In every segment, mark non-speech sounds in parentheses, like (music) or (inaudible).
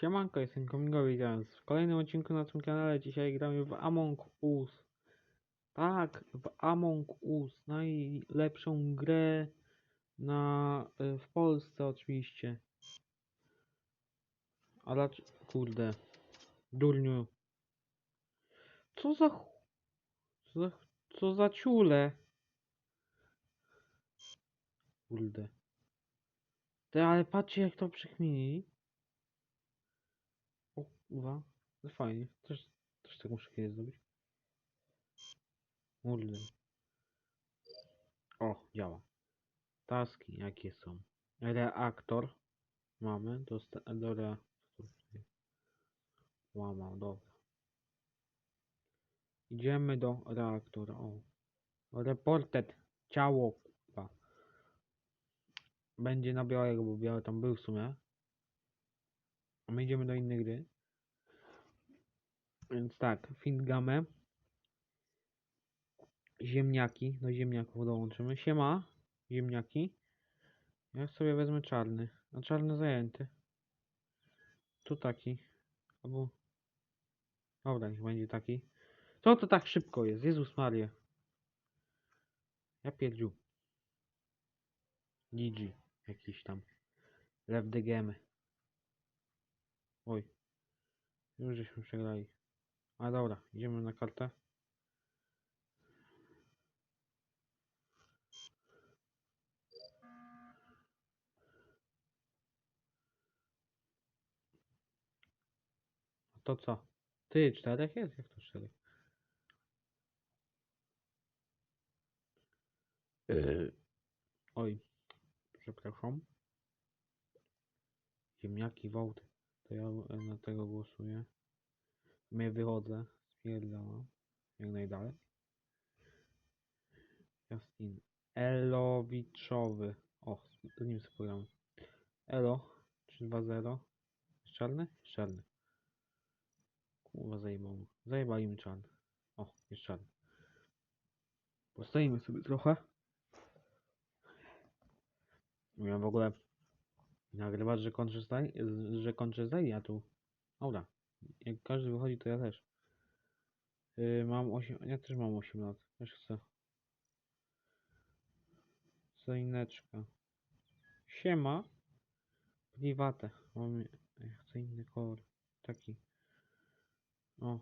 Siemanko, jestem Komingowy, witam w kolejnym odcinku na tym kanale. Dzisiaj gramy w Among Us. Tak, w Among Us. Najlepszą grę na, y, w Polsce oczywiście. Ale, kurde, durniu. Co za, co za, co za ciule. Kurde. Ty, ale patrzcie jak to przekminili. O, kurwa. No fajnie. Też, też tak muszę kiedyś zrobić. Kurde. O, działa. Taski jakie są? Reaktor. Mamy. Dosta do reaktor. Łamał, dobra. Idziemy do reaktora. O. Reported. Ciało. Kurwa. Będzie na białego, bo biały tam był w sumie. A my idziemy do innej gry. Więc tak, Findgamę. Ziemniaki. Do ziemniaków dołączymy. Siema. Ziemniaki. Ja sobie wezmę czarny. A czarny zajęty. Tu taki. Albo... Dobra, niech będzie taki. Co to tak szybko jest? Jezus Maria. Ja pierdziu. GG. Jakiś tam. Left the game. Oj. Już żeśmy przegrali. A dobra, idziemy na kartę. A to co? Ty, czterech jest? Jak to czterech? Yy. Oj, przepraszam. Ziemniaki, wołty. To ja e, na tego głosuję. My wychodzę. Stwierdzam. Jak najdalej. Justin. Elowiczowy. O, z nim spojrzałem. Elo. 3-2-0. Jest czarny? Czarny. Kurwa zajebał. Zajebali mi czarny. O, jest czarny. Postoimy sobie trochę. Miałem w ogóle nagrywać, że kończę zdanie, że kończę zdanie, a tu... Dobra. Jak każdy wychodzi, to ja też. Yy, mam 8, ja też mam 8 lat. Też chcę. Zajneczka. Siema. Private. Mam, chcę inny kolor. Taki. O.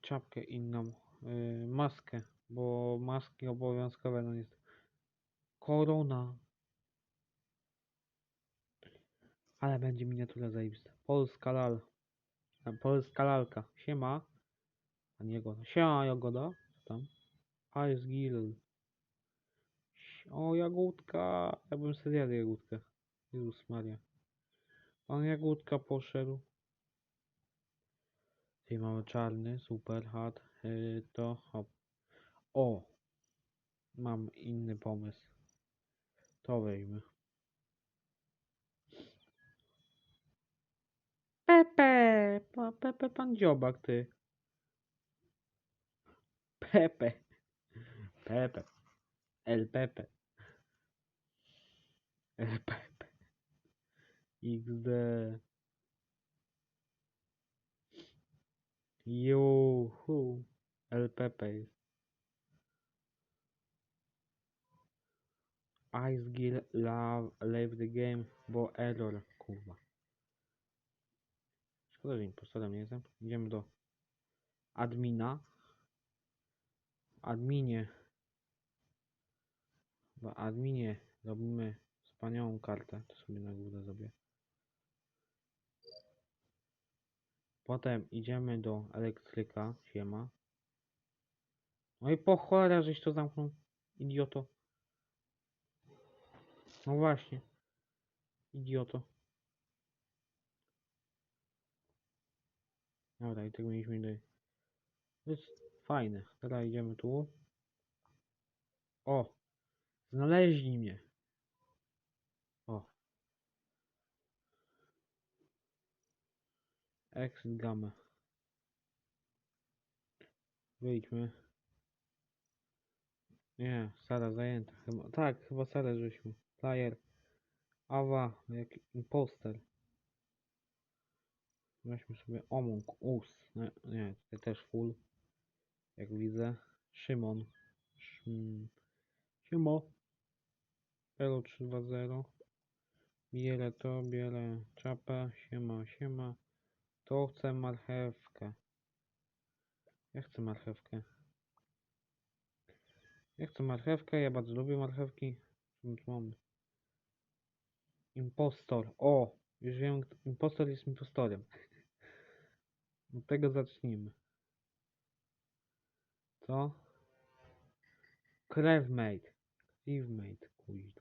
Czapkę inną. Yy, maskę. Bo maski obowiązkowe, no jest. Korona. Ale będzie miniatura zajebista. Polska lal. A, Polska lalka. Siema. A nie. Siema Jagoda. Co tam? Ice Gill. O Jagódka. Ja bym sobie Jagódkę. Jezus Maria. Pan Jagódka poszedł. Tutaj mamy czarny. Super hat. Yy, to hop. O. Mam inny pomysł. To weźmy. Pepe! Pa, Pepe pan dziobak, ty. Pepe. Pepe. El Pepe. El Pepe. XD. Juhu. El Pepe jest. Ice Gill love, leave the game, bo error, kurwa. Szkoda, że nie jestem. Idziemy do admina. Adminie. W adminie robimy wspaniałą kartę. To sobie na górę zrobię. Potem idziemy do elektryka. Siema. No i po cholerę, żeś to zamknął. Idioto. No właśnie. Idioto. Dobra, i tego mieliśmy tutaj. To jest fajne. Teraz idziemy tu. O! Znaleźli mnie. O. Exit gamma. Wyjdźmy. Nie, Sara zajęta. Chyba, tak, chyba Sara żeśmy. Player. Awa, jak imposter. Weźmy sobie Omung Us. Nie, tutaj też full. Jak widzę. Szymon. Szym... Siemo. Elo 320. Bielę to, bielę czapę. Siema, siema. To chcę marchewkę. Ja chcę marchewkę. Ja chcę marchewkę, ja bardzo lubię marchewki. Co tu mamy? Impostor. O! Już wiem, impostor jest impostorem. Od tego zacznijmy. Co? Crewmate. Crewmate, kuźwa.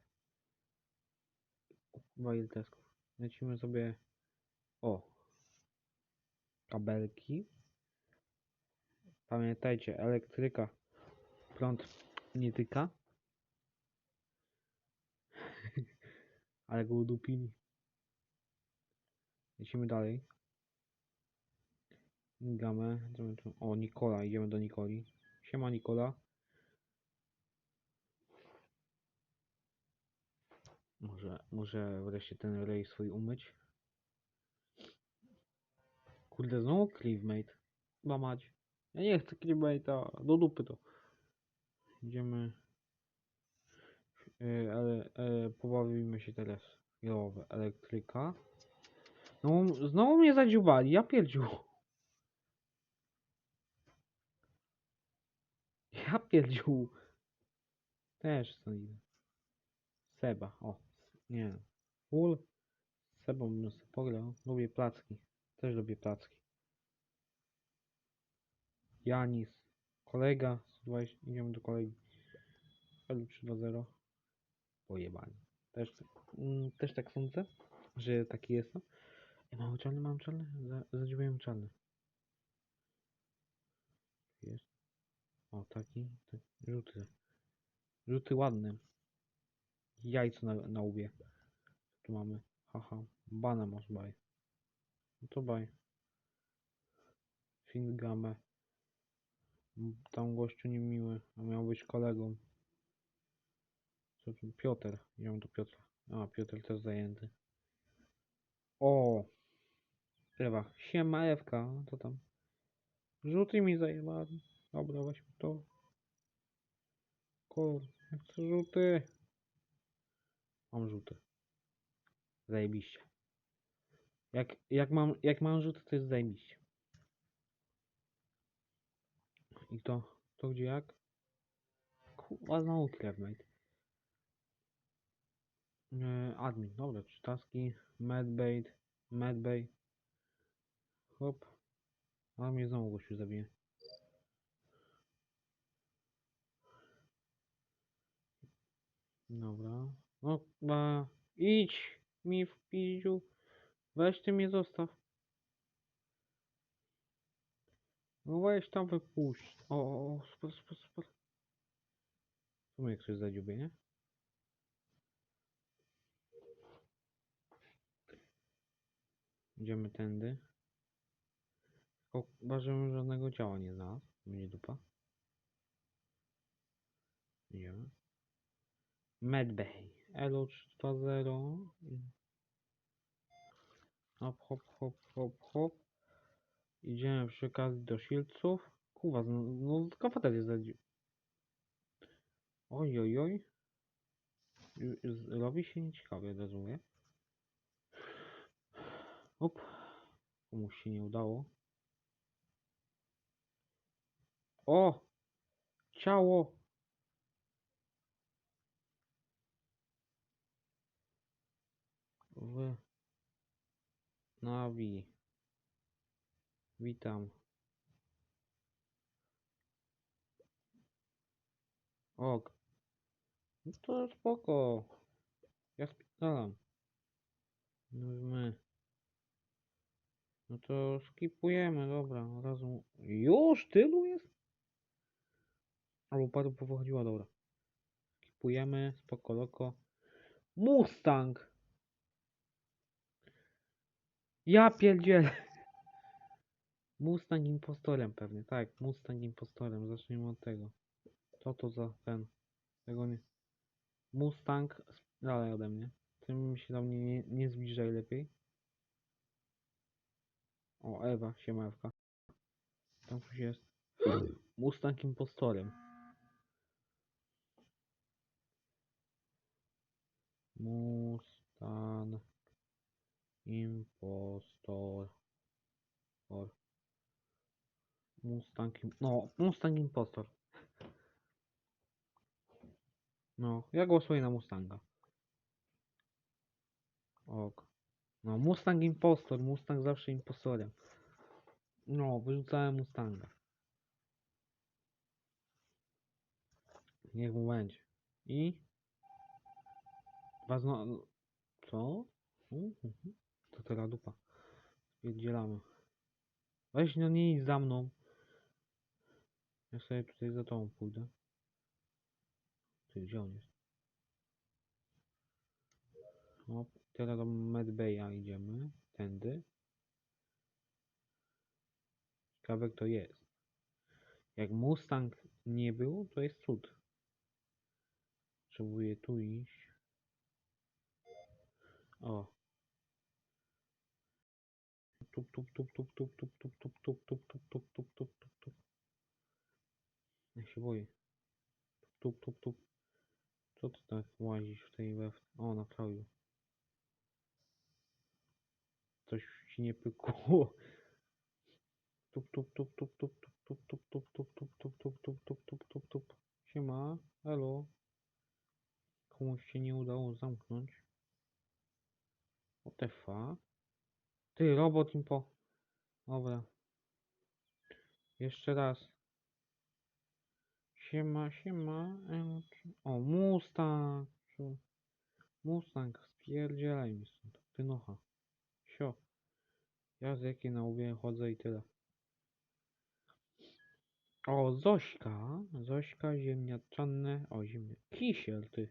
Kurwa, ile tesków. Lecimy sobie... O! Kabelki. Pamiętajcie, elektryka. Prąd nie tyka. (laughs) Ale go udupili. Lecimy dalej. Gamę. O, Nikola. Idziemy do Nikoli. Siema Nikola. Może, może wreszcie ten rej swój umyć. Kurde, znowu Cleavemate. Chyba mać. Ja nie chcę Cleavemate'a. Do dupy to. Idziemy. Yy, ale e, pobawimy się teraz. Chwilowo. Elektryka. No, znowu mnie zadziubali. Ja pierdziu. Ja pierdziu. Też co idę. Seba. O. Nie. Z Sebą bym sobie pograł. Lubię placki. Też lubię placki. Janis. Kolega. 120. Idziemy do kolegi. L 3 do 0. Pojebani. Też, mm, też tak sądzę, że taki jestem. Ej, mam czarny, mam czarny? Za, zadziwiłem czarny. Jest. O, taki. tak, Żółty. Żółty ładny. Jajco na, na łbie. Tu mamy. Haha. Bana masz baj. No to baj. Fingamę. M, Tam gościu niemiły, a miał być kolegą. Co tu? Piotr. Idziemy do Piotra. A, Piotr też zajęty. O! Ewa. Siema Ewka. To tam. Rzuty mi zajebali. Dobra, weźmy to. Kolor. Ja chcę rzuty. Mam rzuty. Zajebiście. Jak, jak, mam, jak mam rzuty, to jest zajebiście. I to, to gdzie jak? Kurwa, znowu Clearmate. E, admin, dobra, trzy taski, medbait, medbay. Hop. A mnie znowu gościu zabije. Dobra. No, ba, idź mi w pizdziu. Weź ty mnie zostaw. No weź tam wypuść. O, o, o, super, super, super. Tu mnie ktoś zadziubie, nie? Idziemy tędy. Chyba, żebym żadnego ciała nie znalazł. Będzie dupa. Idziemy. Medbay. Elo 320. Hop, hop, hop, hop, hop. Idziemy przy okazji do Shieldsów. Kuwa, no, kafeterię zadził. Oj, oj, oj. Robi się nieciekawie, mówię. Hop. Komuś się nie udało. O! Ciało! W Nawi. Witam. Ok. No to spoko. Ja spitalam. No my. No to skipujemy, dobra. Razu. Już tylu jest? Albo paru powychodziła, dobra. Skipujemy, spoko loko. Mustang! Ja pierdzielę! (laughs) Mustang impostorem pewnie, tak. Mustang impostorem, zacznijmy od tego. Co to za ten? Tego nie. Mustang dalej ode mnie. Tym się do mnie nie, nie zbliżaj lepiej. O, Ewa, siema Ewka. Tam coś jest. (clears throat) Mustang impostorem. Mustang impostor. Or. Mustang, no, Mustang impostor. No, ja głosuję na Mustanga. Ok. No, Mustang impostor, Mustang zawsze impostorem. No, wyrzucałem Mustanga. Niech mu będzie. I? Was no... Co? Mhm. To teraz dupa. Spierdzielamy. Weź no nie idź za mną. Ja sobie tutaj za tobą pójdę. Ty, gdzie on jest? O, teraz do Medbaya idziemy. Tędy. Ciekawe kto jest. Jak Mustang nie był, to jest cud. Potrzebuję tu iść. O. Tup, tup, tup, tup, tup, tup, tup, tup, tup, tup, tup, tup, tup, tup, tup, tup. Ja się boję. Tup, tup, tup. Co ty tak łazisz w tej we... O, na kraju. Coś ci nie pykło. Tup, tup, tup, tup, tup, tup, tup, tup, tup, tup, tup, tup, tup, tup, tup, tup, tup. Siema, elo. Komuś się nie udało zamknąć. What the fuck? Ty, robot im po... Dobra. Jeszcze raz. Siema, siema. em, O, Mustang. Mustang, spierdzielaj mi stąd. Ty nocha. Sio. Ja z jakiej na chodzę i tyle. O, Zośka. Zośka, ziemniaczane. O, ziemnia. Kisiel, ty.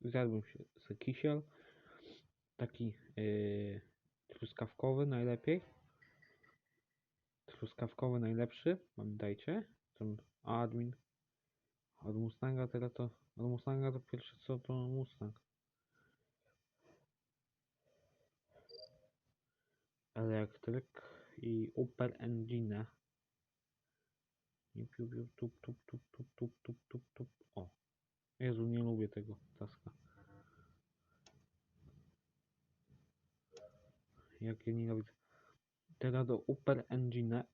Zjadłbym się z kisiel. Taki yy, truskawkowy najlepiej. Truskawkowy najlepszy. Pamiętajcie. Ten admin. Od Mustanga teraz to. Od Mustanga to pierwsze co to Mustang. Elektryk i Upper Engine. I piu, piu, tup, tup, tup, tup, tup, tup, tup, tup. O. Jezu, nie lubię tego taska. Jak ja nienawidzę. Teraz do Upper Engine.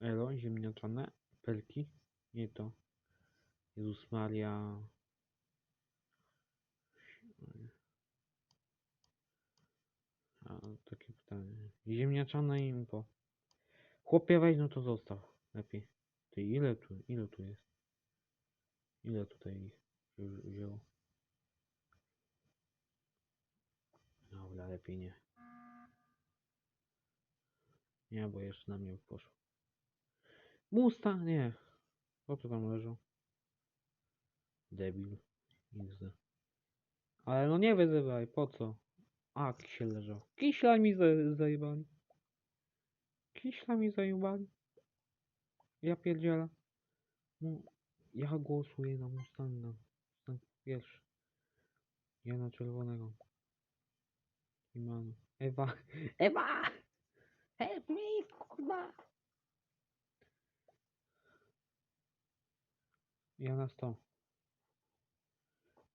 Elo, ziemniaczane. Pelki. Nie to. Jezus Maria. A, takie pytanie. Ziemniaczane impo. Chłopie weź, no to zostaw. Lepiej. Ty, ile tu, ile tu jest? Ile tutaj ich wzięło? Dobra, lepiej nie. Nie, bo jeszcze na mnie poszło. Musta? Nie. Co tu tam leżą? Debil. XD. Ale no nie wyzywaj, po co? A, kisiel leżał. Kiśla mi za- zajebali. Kiśla mi zajebali. Ja pierdzielę. No, ja głosuję na Mustanga. Mustang pierwszy. Ja na czerwonego. Imanu. Ewa. (laughs) Ewa! Help me, kurwa! Ja na 100.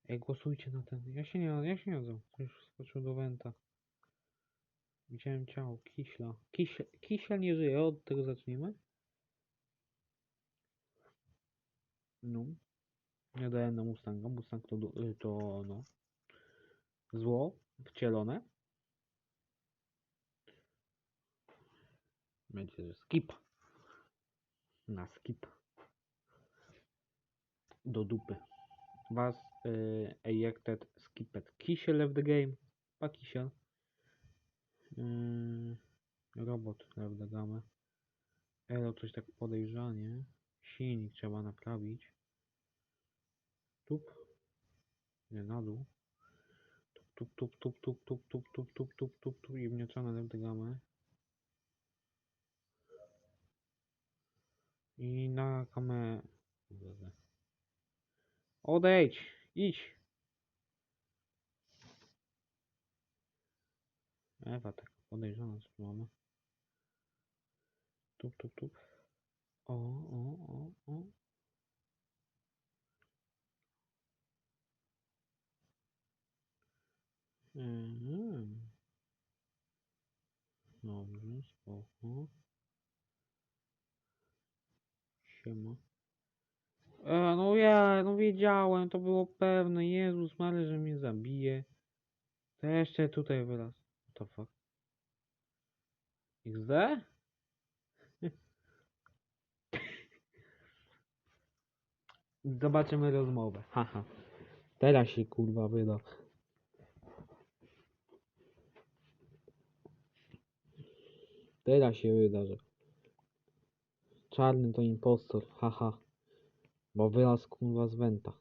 Ej, głosujcie na ten. Ja się nie, ja się nie odzę. Już skoczył do Wenta. Widziałem ciało Kiśla. Kiśla, Kiśla nie żyje, od tego zacznijmy. No. Ja dałem na Mustanga. Mustang to, to no. Zło wcielone. Będzie, skip. Na skip. Do dupy. Was y, ejected skipped. Kisiel left the game. Pa kisiel. Yy, robot left the game. Elo coś tak podejrzanie. Silnik trzeba naprawić. Tup. Nie, na dół. Tup, tup, tup, tup, tup, tup, tup, tup, tup, tup, tup i wnieczone left the game. I na kamerę. Odejdź! Idź! Ewa, tak podejrzana, mamy. tup, tup, tup. O, o, o, o. Mhm. Dobrze, spoko. Siema. E, no ja, no wiedziałem, to było pewne. Jezus Mary, że mnie zabije. To jeszcze tutaj wyraz. What the fuck? XD? (laughs) Zobaczymy rozmowę. Haha. Teraz się kurwa wyda. Teraz się wyda, że czarny to impostor. Haha. Bo wylazł kurwa z wenta.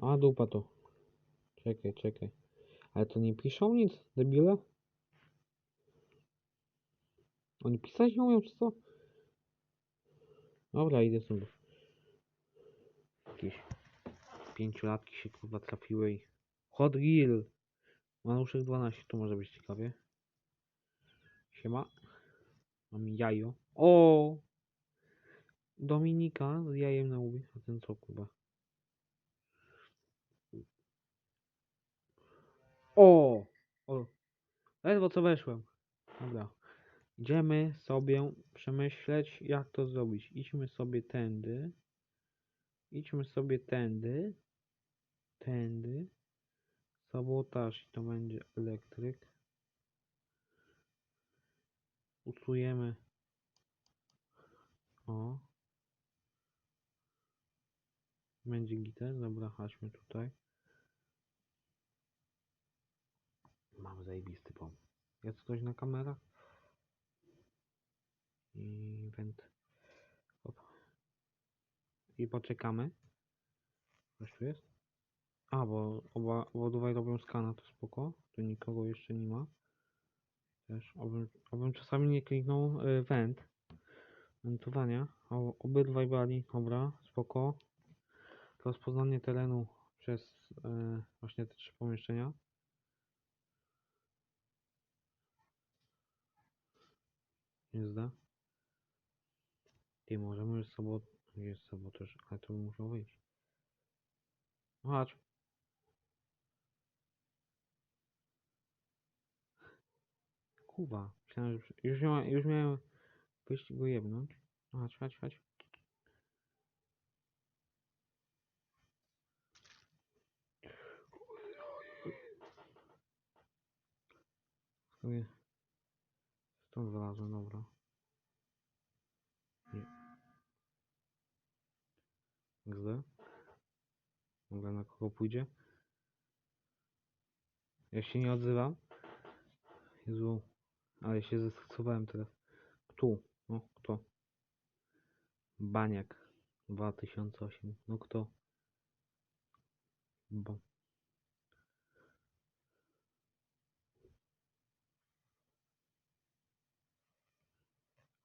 A dupa to. Czekaj, czekaj. Ale to nie piszą nic, debile? Oni pisać nie umieją, czy co? Dobra, idę sobie. Jakieś pięciolatki się kurwa trafiły i... Hot Grill! Manuszek 12, tu może być ciekawie. Siema. Mam jajo. O! Dominika z jajem na łbie. A ten co kurwa? O! O! Ledwo co weszłem. Dobra. Idziemy sobie przemyśleć, jak to zrobić. Idźmy sobie tędy. Idźmy sobie tędy. Tędy. Sabotaż i to będzie elektryk. Usujemy. O. Będzie gitar. Dobra, chodźmy tutaj. Mam zajebisty pomysł. Jest ktoś na kamerach? I. Hop. I poczekamy. Coś tu jest? A, bo oba, obydwaj robią skana, to spoko. Tu nikogo jeszcze nie ma. Też, obym, obym czasami nie kliknął y, went. Wentowania. Obydwaj brali, dobra, spoko. Rozpoznanie terenu przez y, właśnie te trzy pomieszczenia. Nie zda. Ty, możemy już sobot... Jest sabotaż? Ale to by musiał wyjść. Chodź. Kuba. Myślałem. Już, już miałem wyjść go jebnąć. Chodź, chodź, chodź. Sobie... Stąd wylazłem, dobra. Nie. XD. Dobra, na kogo pójdzie? Ja się nie odzywam. Jezu, ale się zestresowałem teraz. Tu, no kto? Baniak 2008. No kto? Ba.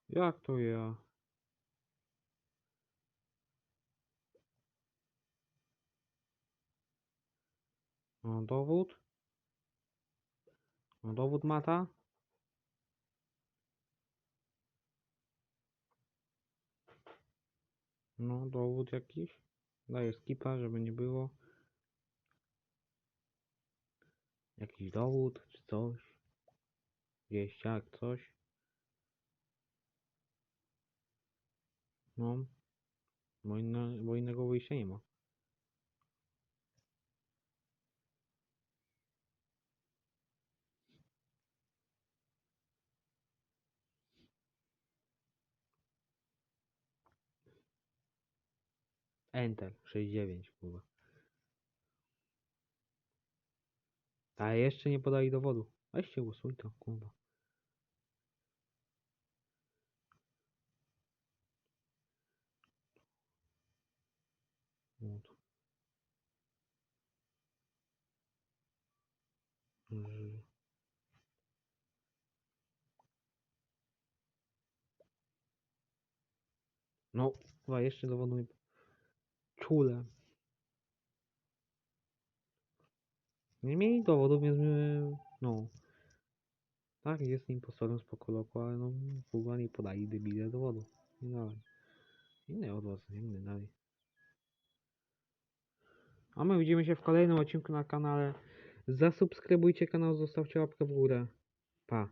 Jak to ja? No dowód? No dowód mata? No dowód jakiś? Daję skipa, żeby nie było. Jakiś dowód czy coś? Gdzieś jak coś? No. Bo, inne, bo innego wyjścia nie ma. Enter 69 kurwa. Ale jeszcze nie podali dowodu. Weźcie usuń to kurwa. No, chyba jeszcze dowodu nie... Czule. Nie mieli dowodów, więc my, no. Tak, jest impostorem spoko loko, ale no w ogóle nie podali debile dowodów. Nie dalej. Inny od was, inny dalej. A my widzimy się w kolejnym odcinku na kanale. Zasubskrybujcie kanał, zostawcie łapkę w górę. Pa.